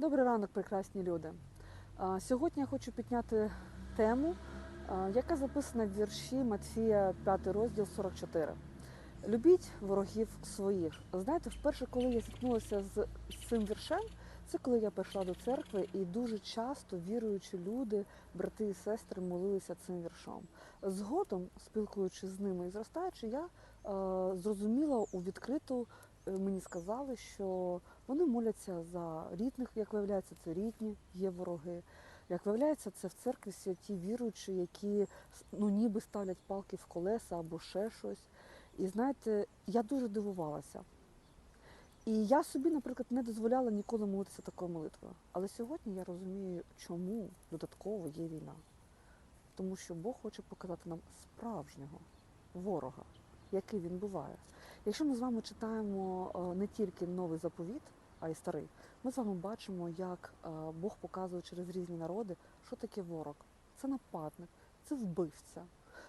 Добрий ранок, прекрасні люди. Сьогодні я хочу підняти тему, яка записана в вірші Матфія, 5 розділ 44. Любіть ворогів своїх. Знаєте, вперше, коли я зіткнулася з цим віршем, це коли я прийшла до церкви, і дуже часто віруючі люди, брати і сестри, молилися цим віршом. Згодом, спілкуючись з ними і зростаючи, я е, зрозуміла у відкриту, мені сказали, що вони моляться за рідних, як виявляється, це рідні, є вороги. Як виявляється, це в церкві святі віруючі, які ну, ніби ставлять палки в колеса або ще щось. І знаєте, я дуже дивувалася. І я собі, наприклад, не дозволяла ніколи молитися такою молитвою. Але сьогодні я розумію, чому додатково є війна. Тому що Бог хоче показати нам справжнього ворога, який він буває. Якщо ми з вами читаємо е, не тільки новий заповіт, а й старий, ми з вами бачимо, як е, Бог показує через різні народи, що таке ворог. Це нападник, це вбивця.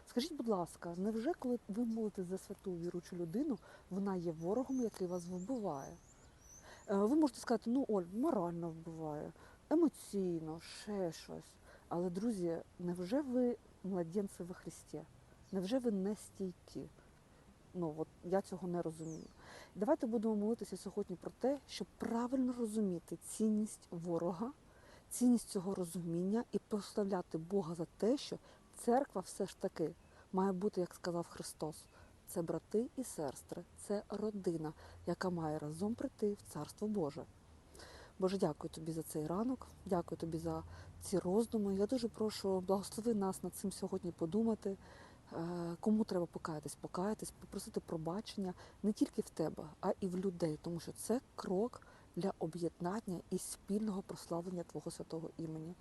Скажіть, будь ласка, невже коли ви молитесь за святу віручу людину, вона є ворогом, який вас вбиває? Е, Ви можете сказати, ну Оль, морально вбиває, емоційно, ще щось. Але, друзі, невже ви младенці во Христі? Невже ви не стійкі? Ну от я цього не розумію. Давайте будемо молитися сьогодні про те, щоб правильно розуміти цінність ворога, цінність цього розуміння і прославляти Бога за те, що церква все ж таки має бути, як сказав Христос. Це брати і сестри, це родина, яка має разом прийти в Царство Боже. Боже, дякую тобі за цей ранок, дякую тобі за ці роздуми. Я дуже прошу, благослови нас над цим сьогодні подумати. Е, Кому треба покаятись, покаятись, попросити пробачення не тільки в тебе, а і в людей, тому що це крок для об'єднання і спільного прославлення Твого святого імені.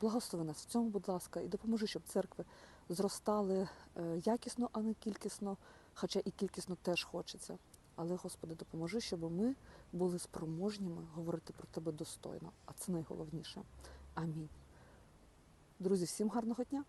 Благослови нас в цьому, будь ласка, і допоможи, щоб церкви зростали е, якісно, а не кількісно, хоча і кількісно теж хочеться. Але, Господи, допоможи, щоб ми були спроможніми говорити про тебе достойно, а це найголовніше. Амінь. Друзі, всім гарного дня!